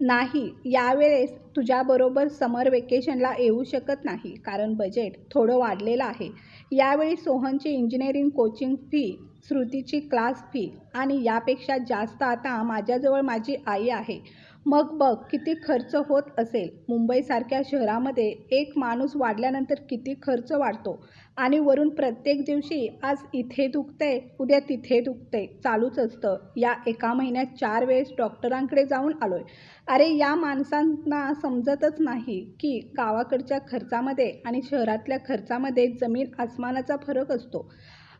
नाही. यावेळेस तुझ्याबरोबर समर वेकेशनला येऊ शकत नाही कारण बजेट थोडं वाढलेलं आहे. यावेळी सोहनची इंजिनिअरिंग कोचिंग फी श्रुतीची क्लास फी आणि यापेक्षा जास्त आता माझ्याजवळ माझी आई आहे. मग बघ किती खर्च होत असेल. मुंबईसारख्या शहरामध्ये एक माणूस वाढल्यानंतर किती खर्च वाढतो. आणि वरून प्रत्येक दिवशी आज इथे दुखतंय उद्या तिथे दुखतंय चालूच असतं. या एका महिन्यात चार वेळेस डॉक्टरांकडे जाऊन आलोय. अरे या माणसांना समजतच नाही की गावाकडच्या खर्चामध्ये आणि शहरातल्या खर्चामध्ये जमीन आसमानाचा फरक असतो.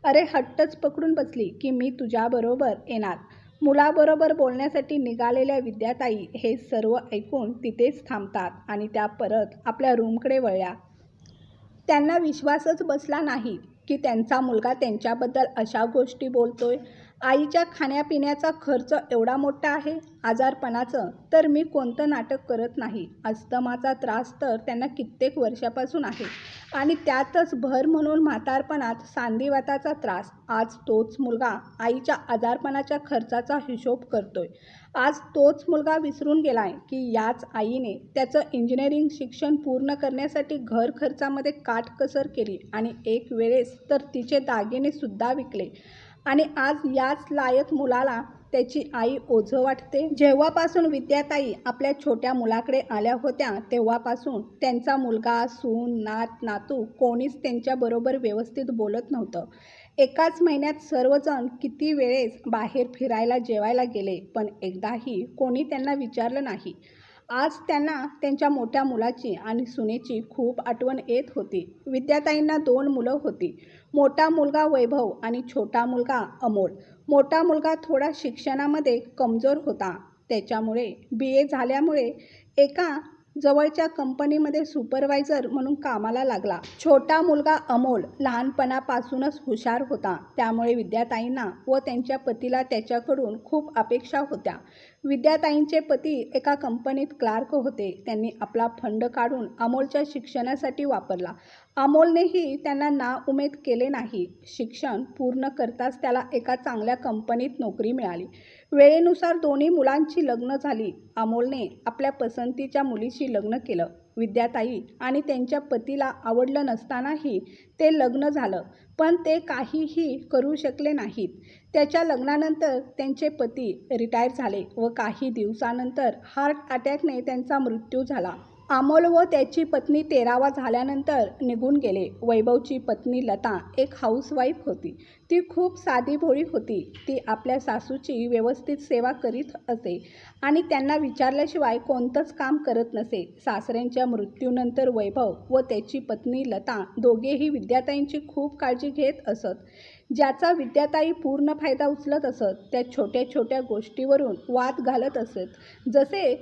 अरे हट्टच पकडून बसली की मी तुझ्याबरोबर येणार. मुलाबरोबर बोलण्यासाठी निघालेल्या विद्याताई हे सर्व ऐकून तिथेच थांबतात आणि त्या परत आपल्या रूमकडे वळल्या. त्यांना विश्वासच बसला नाही की त्यांचा मुलगा त्यांच्याबद्दल अशा गोष्टी बोलतोय. आईच्या खाण्यापिण्याचा खर्च एवढा मोठा आहे आजारपणाचं तर मी कोणतं नाटक करत नाही. अस्तमाचा त्रास तर त्यांना कित्येक वर्षापासून आहे. आणि त्यातच भर म्हणून म्हातारपणात सांधिवाताचा त्रास. आज तोच मुलगा आईच्या आजारपणाच्या खर्चाचा हिशोब करतोय. आज तोच मुलगा विसरून गेलाय की याच आईने त्याचं इंजिनिअरिंग शिक्षण पूर्ण करण्यासाठी घर खर्चामध्ये काटकसर केली आणि एक वेळेस तर तिचे दागिने सुद्धा विकले. आणि आज याच लायक मुलाला त्याची आई ओझं वाटते. जेव्हापासून विद्याताई आपल्या छोट्या मुलाकडे आल्या होत्या तेव्हापासून त्यांचा मुलगा सून नात नातू कोणीच त्यांच्याबरोबर व्यवस्थित बोलत नव्हतं. एकाच महिन्यात सर्वजण किती वेळेस बाहेर फिरायला जेवायला गेले पण एकदाही कोणी त्यांना विचारलं नाही. आज त्यांना त्यांच्या मोठ्या मुलाची आणि सुनेची खूप आठवण येत होती. विद्याताईंना दोन मुलं होती. मोठा मुलगा वैभव आणि छोटा मुलगा अमोल. मोठा मुलगा थोडा शिक्षणामध्ये कमजोर होता. त्याच्यामुळे बी ए झाल्यामुळे एका जवळच्या कंपनीमध्ये सुपरवायझर म्हणून कामाला लागला. छोटा मुलगा अमोल लहानपणापासूनच हुशार होता. त्यामुळे विद्याताईंना व त्यांच्या पतीला त्याच्याकडून खूप अपेक्षा होत्या. विद्याताईंचे पती एका कंपनीत क्लार्क होते. त्यांनी आपला फंड काढून अमोलच्या शिक्षणासाठी वापरला. अमोलनेही त्यांना ना उमेद केले नाही. शिक्षण पूर्ण करताच त्याला एका चांगल्या कंपनीत नोकरी मिळाली. वेळेनुसार दोन्ही मुलांची लग्न झाली. अमोलने आपल्या पसंतीच्या मुलीशी लग्न केलं. विद्याताई आणि त्यांच्या पतीला आवडलं नसतानाही ते लग्न झालं पण ते काहीही करू शकले नाहीत. त्याच्या लग्नानंतर त्यांचे पती रिटायर झाले व काही दिवसानंतर हार्ट अटॅकने त्यांचा मृत्यू झाला. अमोल व त्याची पत्नी तेरावा झाल्यानंतर निघून गेले. वैभवची पत्नी लता एक हाऊसवाईफ होती. ती खूप साधी भोळी होती. ती आपल्या सासूची व्यवस्थित सेवा करीत असे आणि त्यांना विचारल्याशिवाय कोणतंच काम करत नसे. सासऱ्यांच्या मृत्यूनंतर वैभव व त्याची पत्नी लता दोघेही विद्याताईंची खूप काळजी घेत असत. ज्याचा विद्याताई पूर्ण फायदा उचलत असत त्या छोट्या छोट्या गोष्टीवरून वाद घालत असत. जसे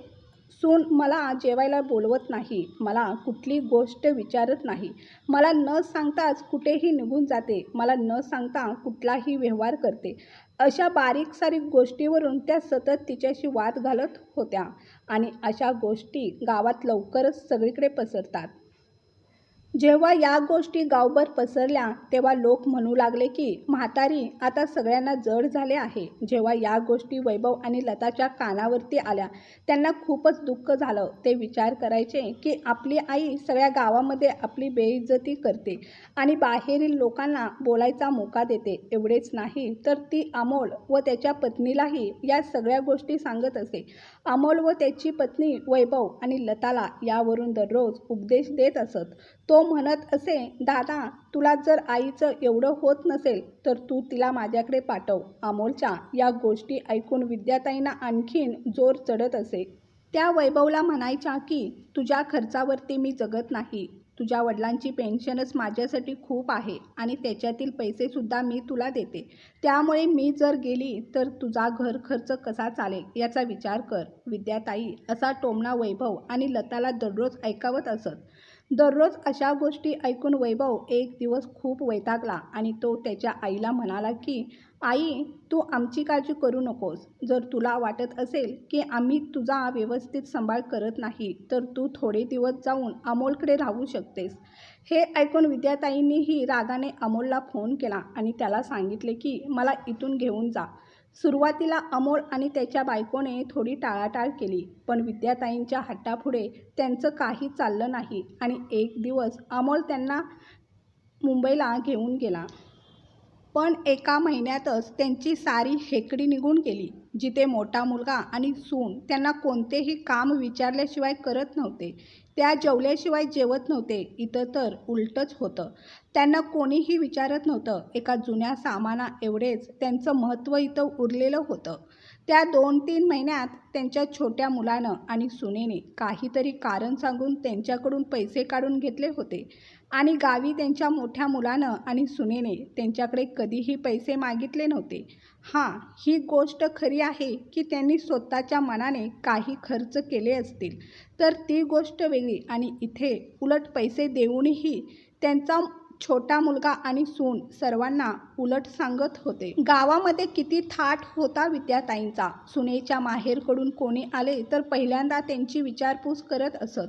सून मला जेवायला बोलवत नाही. मला कुठली गोष्ट विचारत नाही. मला न सांगताच कुठेही निघून जाते. मला न सांगता कुठलाही व्यवहार करते. अशा बारीक सारीक गोष्टीवरून त्या सतत तिच्याशी वाद घालत होत्या आणि अशा गोष्टी गावात लवकरच सगळीकडे पसरतात. जेव्हा या गोष्टी गावभर पसरल्या तेव्हा लोक म्हणू लागले की म्हातारी आता सगळ्यांना जड झाले आहे. जेव्हा या गोष्टी वैभव आणि लताच्या कानावरती आल्या त्यांना खूपच दुःख झालं. ते विचार करायचे की आपली आई सगळ्या गावामध्ये आपली बेइज्जती करते आणि बाहेरील लोकांना बोलायचा मोका देते. एवढेच नाही तर ती अमोल व त्याच्या पत्नीलाही या सगळ्या गोष्टी सांगत असे. अमोल व त्याची पत्नी वैभव आणि लताला यावरून दररोज उपदेश देत असत. तो म्हणत असे दादा तुला जर आईचं एवढं होत नसेल तर तू तिला माझ्याकडे पाठव. अमोलच्या या गोष्टी ऐकून विद्याताईंना आणखीन जोर चढत असे त्या वैभवला म्हणायच्या की तुझ्या खर्चावरती मी जगत नाही. तुझ्या वडिलांची पेन्शनच माझ्यासाठी खूप आहे आणि त्याच्यातील पैसेसुद्धा मी तुला देते. त्यामुळे मी जर गेली तर तुझा घर खर्च कसा चालेल याचा विचार कर विद्याताई असा टोमणा वैभव आणि लताला दररोज ऐकावत असत. दररोज अशा गोष्टी ऐकून वैभव एक दिवस खूप वैतागला आणि तो त्याच्या आईला म्हणाला की आई तू आमची काळजी करू नकोस. जर तुला वाटत असेल की आम्ही तुझा व्यवस्थित सांभाळ करत नाही तर तू थोडे दिवस जाऊन अमोलकडे राहू शकतेस. हे ऐकून विद्याताईंनीही रागाने अमोलला फोन केला आणि त्याला सांगितले की मला इथून घेऊन जा. सुरुवातीला अमोल आणि त्याच्या बायकोने थोडी टाळाटाळ केली पण विद्याताईंच्या हट्टापुढे त्यांचं काही चाललं नाही आणि एक दिवस अमोल त्यांना मुंबईला घेऊन गेला. पण एका महिन्यातच त्यांची सारी हेकडी निघून गेली जिथे मोठा मुलगा आणि सून त्यांना कोणतेही काम विचारल्याशिवाय करत नव्हते. त्या जेवल्याशिवाय जेवत नव्हते. इथं तर उलटंच होतं. त्यांना कोणीही विचारत नव्हतं. एका जुन्या सामाना एवढेच त्यांचं महत्त्व इथं उरलेलं होतं. त्या दोन तीन महिन्यात त्यांच्या छोट्या मुलानं आणि सुनेने काहीतरी कारण सांगून त्यांच्याकडून पैसे काढून घेतले होते आणि गावी त्यांच्या मोठ्या मुलानं आणि सुनेने त्यांच्याकडे कधीही पैसे मागितले नव्हते. हां ही गोष्ट खरी आहे की त्यांनी स्वतःच्या मनाने काही खर्च केले असतील. तर ती गोष्ट वेगळी आणि इथे उलट पैसे देऊनही त्यांचा छोटा मुलगा आणि सून सर्वांना उलट सांगत होते. गावामध्ये किती थाट होता विद्याताईंचा. सुनेच्या माहेरकडून कोणी आले तर पहिल्यांदा त्यांची विचारपूस करत असत.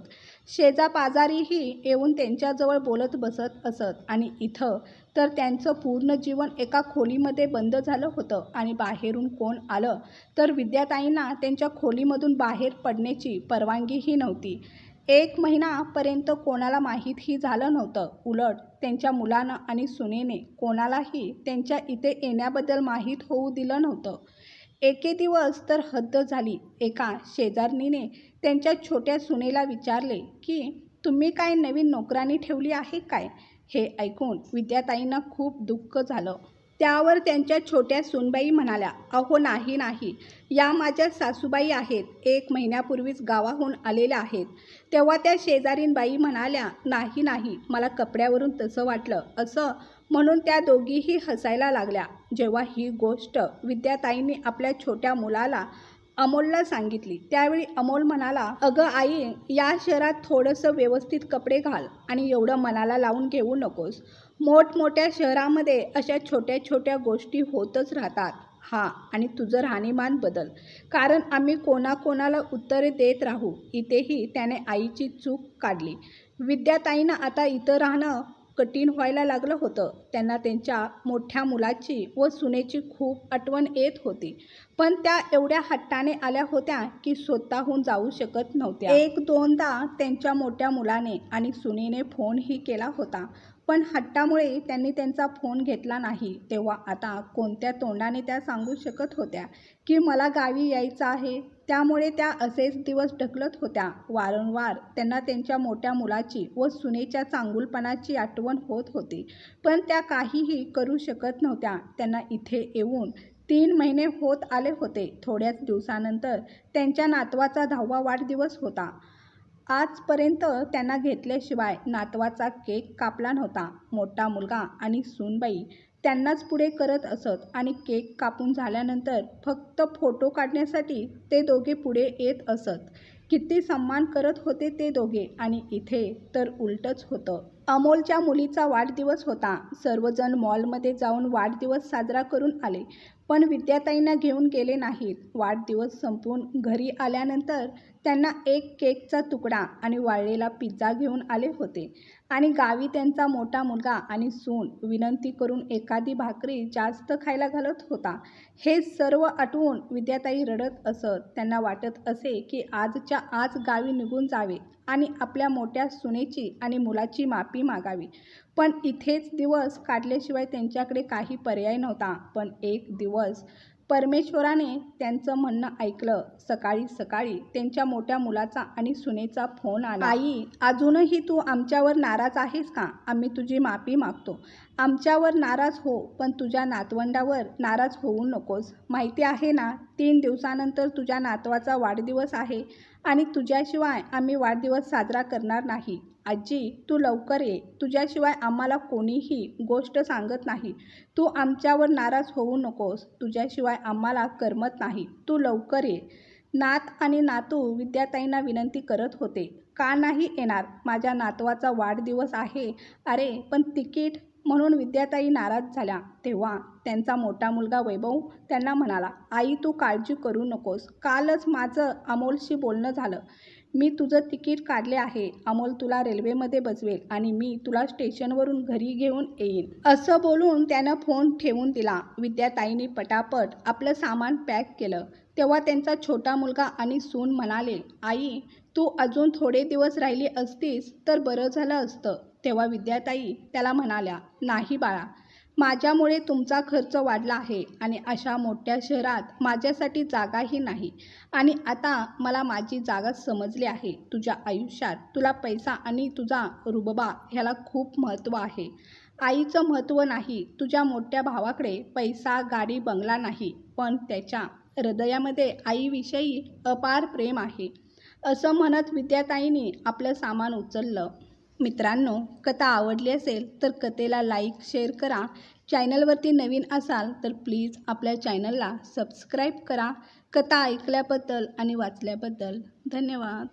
शेजापाजारीही येऊन त्यांच्याजवळ बोलत बसत असत आणि इथं तर त्यांचं पूर्ण जीवन एका खोलीमध्ये बंद झालं होतं आणि बाहेरून कोण आलं तर विद्याताईंना त्यांच्या खोलीमधून बाहेर पडण्याची परवानगीही नव्हती. एक महिनापर्यंत कोणाला माहीतही झालं नव्हतं. उलट त्यांच्या मुलानं आणि सुनेने कोणालाही त्यांच्या इथे येण्याबद्दल माहीत होऊ दिलं नव्हतं. एके दिवस तर हद्द झाली. एका शेजारणीने त्यांच्या छोट्या सुनेला विचारले की तुम्ही काय नवीन नोकरानी ठेवली आहे काय? हे ऐकून विद्याताईंना खूप दुःख झालं. त्यावर त्यांच्या छोट्या सूनबाई म्हणाल्या अहो नाही नाही. या माझ्या सासूबाई आहेत. एक महिन्यापूर्वीच गावाहून आलेल्या आहेत. तेव्हा त्या शेजारीनबाई म्हणाल्या नाही नाही. मला कपड्यावरून तसं वाटलं. असं म्हणून त्या दोघीही हसायला लागल्या. जेव्हा ही गोष्ट विद्याताईंनी आपल्या छोट्या मुलाला अमोलला सांगितली. त्यावेळी अमोल म्हणाला अगं आई या शहरात थोडंसं व्यवस्थित कपडे घाल आणि एवढं मनाला लावून घेऊ नकोस. मोठमोठ्या शहरामध्ये अशा छोट्या छोट्या गोष्टी होतच राहतात. हां आणि तुझं राहणीमान बदल. कारण आम्ही कोणाकोणाला उत्तरे देत राहू इथेही त्याने आईची चूक काढली. विद्याताईंना आता इथं राहणं कठीण व्हायला लागलं होतं. त्यांना त्यांच्या मोठ्या मुलाची व सुनेची खूप आठवण येत होती. पण त्या एवढ्या हट्टाने आल्या होत्या की स्वतःहून जाऊ शकत नव्हत्या. एक दोनदा त्यांच्या मोठ्या मुलाने आणि सुनेने फोनही केला होता. पण हट्टामुळे त्यांनी त्यांचा फोन घेतला नाही. तेव्हा आता कोणत्या तोंडाने त्या सांगू शकत होत्या की मला गावी यायचं आहे? त्यामुळे त्या असेच दिवस ढकलत होत्या. वारंवार त्यांना त्यांच्या मोठ्या मुलाची व सुनेच्या चांगुलपणाची आठवण होत होती. पण त्या काहीही करू शकत नव्हत्या. त्यांना इथे येऊन तीन महिने होत आले होते. थोड्याच दिवसानंतर त्यांच्या नातवाचा दहावा वाढदिवस होता. आजपर्यंत त्यांना घेतल्याशिवाय नातवाचा केक कापला नव्हता. मोठा मुलगा आणि सूनबाई त्यांनाच पुढे करत असत आणि केक कापून झाल्यानंतर फक्त फोटो काढण्यासाठी ते दोघे पुढे येत असत. किती सन्मान करत होते ते दोघे. आणि इथे तर उलटच होतं. अमोलच्या मुलीचा वाढदिवस होता. सर्वजण मॉलमध्ये जाऊन वाढदिवस साजरा करून आले. पण विद्याताईंना घेऊन गेले नाहीत. वाढदिवस संपवून घरी आल्यानंतर त्यांना एक केकचा तुकडा आणि वाळलेला पिझ्झा घेऊन आले होते. आणि गावी त्यांचा मोठा मुलगा आणि सून विनंती करून एखादी भाकरी जास्त खायला घालत होता. हे सर्व आठवून विद्याताई रडत असत. त्यांना वाटत असे की आजच्या आज गावी निघून जावे आणि आपल्या मोठ्या सुनेची आणि मुलाची माफी मागावी. पण इथेच दिवस काढल्याशिवाय त्यांच्याकडे काही पर्याय नव्हता. पण एक दिवस परमेश्वराने त्यांचं म्हणणं ऐकलं. सकाळी सकाळी त्यांच्या मोठ्या मुलाचा आणि सुनेचा फोन आला. आई अजूनही तू आमच्यावर नाराज आहेस का? आम्ही तुझी माफी मागतो. आमच्यावर नाराज हो पण तुझ्या नातवंडावर नाराज होऊ नकोस. माहिती आहे ना तीन दिवसानंतर तुझ्या नातवाचा वाढदिवस आहे. आणि तुझ्याशिवाय आम्ही वाढदिवस साजरा करणार नाही. आजी तू लवकर ये. तुझ्याशिवाय आम्हाला कोणीही गोष्ट सांगत नाही. तू आमच्यावर नाराज होऊ नकोस. तुझ्याशिवाय आम्हाला करमत नाही. तू लवकर ये. नात आणि नातू विद्याताईंना विनंती करत होते. का नाही येणार? माझ्या नातवाचा वाढदिवस आहे. अरे पण तिकीट म्हणून विद्याताई नाराज झाल्या. तेव्हा त्यांचा मोठा मुलगा वैभव त्यांना म्हणाला आई तू काळजी करू नकोस. कालच माझं अमोलशी बोलणं झालं. मी तुझं तिकीट काढले आहे. अमोल तुला रेल्वेमध्ये बसवेल आणि मी तुला स्टेशनवरून घरी घेऊन येईन. असं बोलून त्यानं फोन ठेवून दिला. विद्याताईंनी पटापट आपलं सामान पॅक केलं. तेव्हा त्यांचा छोटा मुलगा आणि सून म्हणाले आई तू अजून थोडे दिवस राहिली असतीस तर बरं झालं असतं. तेव्हा विद्याताई त्याला म्हणाल्या नाही बाळा माझ्यामुळे तुमचा खर्च वाढला आहे आणि अशा मोठ्या शहरात माझ्यासाठी जागाही नाही. आणि आता मला माझी जागा समजली आहे. तुझ्या आयुष्यात तुला पैसा आणि तुझा रुबबा ह्याला खूप महत्त्व आहे. आईचं महत्त्व नाही. तुझ्या मोठ्या भावाकडे पैसा गाडी बंगला नाही. पण त्याच्या हृदयामध्ये आईविषयी अपार प्रेम आहे. असं म्हणत विद्याताईंनी आपलं सामान उचललं. मित्रांनो कथा आवडली असेल तर कथेला लाईक शेअर करा. चॅनलवरती नवीन असाल तर प्लीज आपल्या चॅनलला सबस्क्राईब करा. कथा ऐकल्याबद्दल आणि वाचल्याबद्दल धन्यवाद.